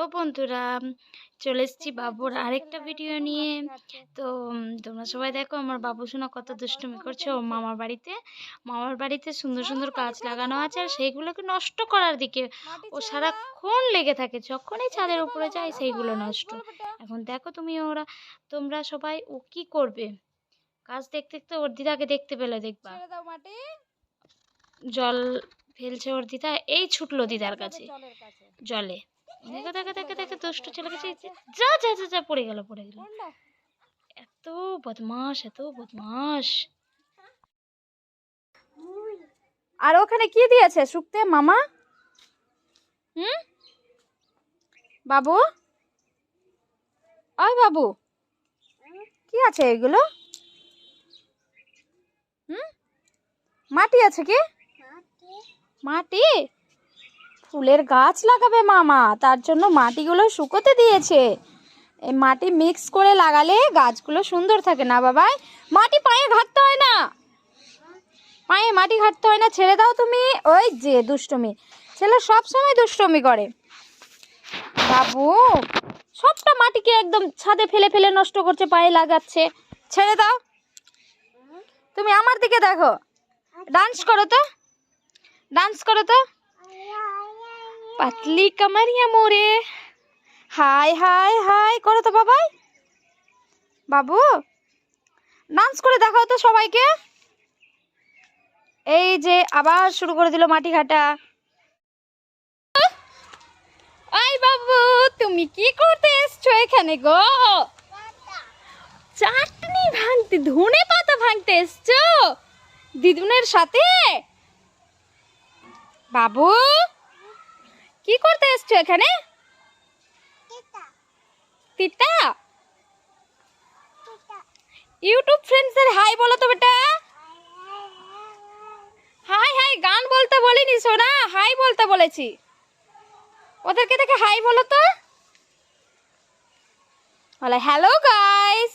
তো বন্ধুরা চলে এসেছি বাবুর আরেকটা ভিডিও নিয়ে। তো তোমরা সবাই দেখো আমার বাবু শোনা কত দুষ্টুমি করছে। ও মামার বাড়িতে মামার বাড়িতে সুন্দর সুন্দর গাছ লাগানো আছে আর সেইগুলোকে নষ্ট করার দিকে ও সারাক্ষণ লেগে থাকে। যখনই ছাদের উপরে যায় সেইগুলো নষ্ট। এখন দেখো তুমি ওরা তোমরা সবাই ও কি করবে? গাছ দেখতে দেখতে ওর দিদাকে দেখতে পেলে দেখবা। জল ফেলছে ওর দিদা এই ছুটলো দিদার কাছে। জলে। দেখো দেখো দেখো দেখো দুষ্ট ছেলে কাছে যা যা যা যা পড়ে গেল পড়ে গেল। এত বদমাস এত বদমাস আর ওখানে কি দিয়েছে? শুকতে মামা? হুম? বাবু? ওই বাবু। কি আছে এগুলো? হুম? মাটি আছে কি? মাটি? ফুলের গাছ লাগাবে মামা। তার জন্য মাটিগুলো শুকোতে দিয়েছে। মাটি মিক্স করে লাগালে গাছগুলো সুন্দর থাকে না বাবাই? মাটি পায়ে ঘাটতে হয় না। পায়ে মাটি ঘাটতে হয় না। ছেড়ে দাও তুমি। ওই যে দুষ্টমি। ছেলে সব সময় দুষ্টমি করে। বাবু, সবটা মাটিকে একদম ছাদে ফেলে ফেলে নষ্ট করছে, পায়ে লাগাচ্ছে। ছেড়ে দাও। তুমি আমার দিকে দেখো। ডান্স করো তো। ডান্স করো তো। পাতলি কামারিয়া মোরে হাই হাই হাই, করো তো বাবাই। বাবু ডান্স করে দেখাও তো সবাইকে। এই যে আবার শুরু করে দিল মাটি ঘাটা। আই বাবু, তুমি কি করতে এসছো এখানে গো? চাটনি ভাঙতে, ধনে পাতা ভাঙতে এসছো? দিদুনের সাথে? বাবু করতে এখানে? তিতা। ইউটিউব ফ্রেন্ডসের হাই বলো তো বেটা। হাই হাই গান বলতে বলিনি সোনা। হাই বলতে বলেছি। ওদেরকে দেখে হাই বলো তো। বলে হ্যালো গাইস